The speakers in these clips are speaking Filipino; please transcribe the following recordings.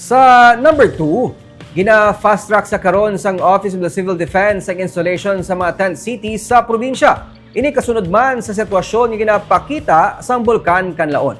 Sa number 2, gina-fast track sa karon sang Office of the Civil Defense ang installation sa mga tent cities sa probinsya. Ini kasunod man sa sitwasyon nga ginapakita sang bulkan Kanlaon.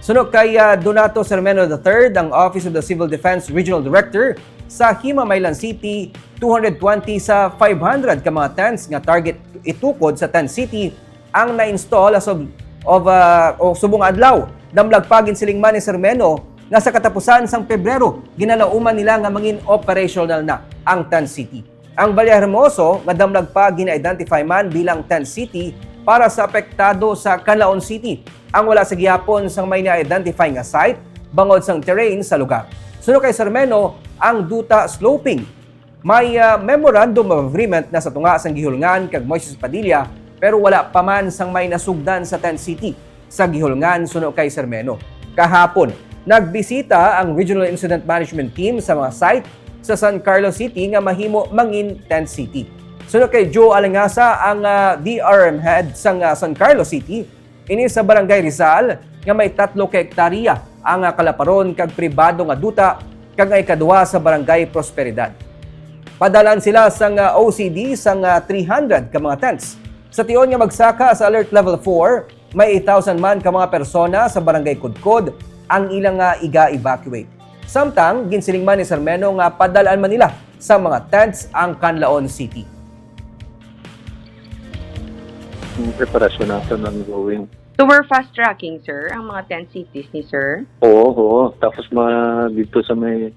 Sunod kay ah, Donato Sermeno III, ang Office of the Civil Defense Regional Director sa Hima, Maylan City, 220 sa 500 ka mga tents nga target itukod sa tent city ang na-install as of, of ah, o subong adlaw. Damlagpagin siling man ni Sermeno nga sa katapusan sang Pebrero, ginalauman nila nga mangin operational na ang tent city. Ang Hermoso nga damlag pa gina-identify man bilang tent city para sa apektado sa Canlaon City. Ang wala sa gihapon sang may na-identify nga site bangod sang terrain sa lugar. Sunod kay Sarmeno, ang Duta Sloping. May ah, memorandum of agreement na sa tunga sang gihulngan kag Moises Padilla pero wala pa man sang may nasugdan sa tent city sa gihulngan sunod kay Sarmeno. Kahapon, nagbisita ang Regional Incident Management Team sa mga site sa San Carlos City nga mahimo mangin tent city. Sunod kay Joe Alangasa ang ah, DRM head sa ah, San Carlos City ini sa Barangay Rizal nga may tatlo ka hektarya ang ah, kalaparon kag pribado nga duta kag ay kaduha sa Barangay Prosperidad. Padalan sila sa nga OCD sa nga 300 ka mga tents. Sa tiyon nga magsaka sa Alert Level 4, may 8,000 man ka mga persona sa Barangay Kudkod ang ilang nga iga-evacuate. Samtang, ginsiling man ni Sarmeno nga padalaan man nila sa mga tents ang Canlaon City. Yung preparasyon natin ng going. So we're fast tracking, sir, ang mga 10 cities ni sir. Oo, oo. Tapos mga dito sa may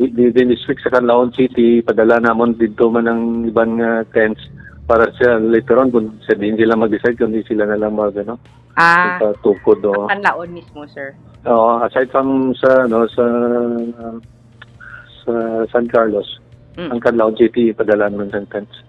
di- di- din district sa Canlaon City, padala namon dito man ang ibang nga tents para sa later on kung sabihin sila mag-decide kundi sila na lang mag ano, Ah, tukod o. Kanlaon mismo, sir. Oo, aside from sa ano sa sa San Carlos, Mm. ang Canlaon City padala ng tents.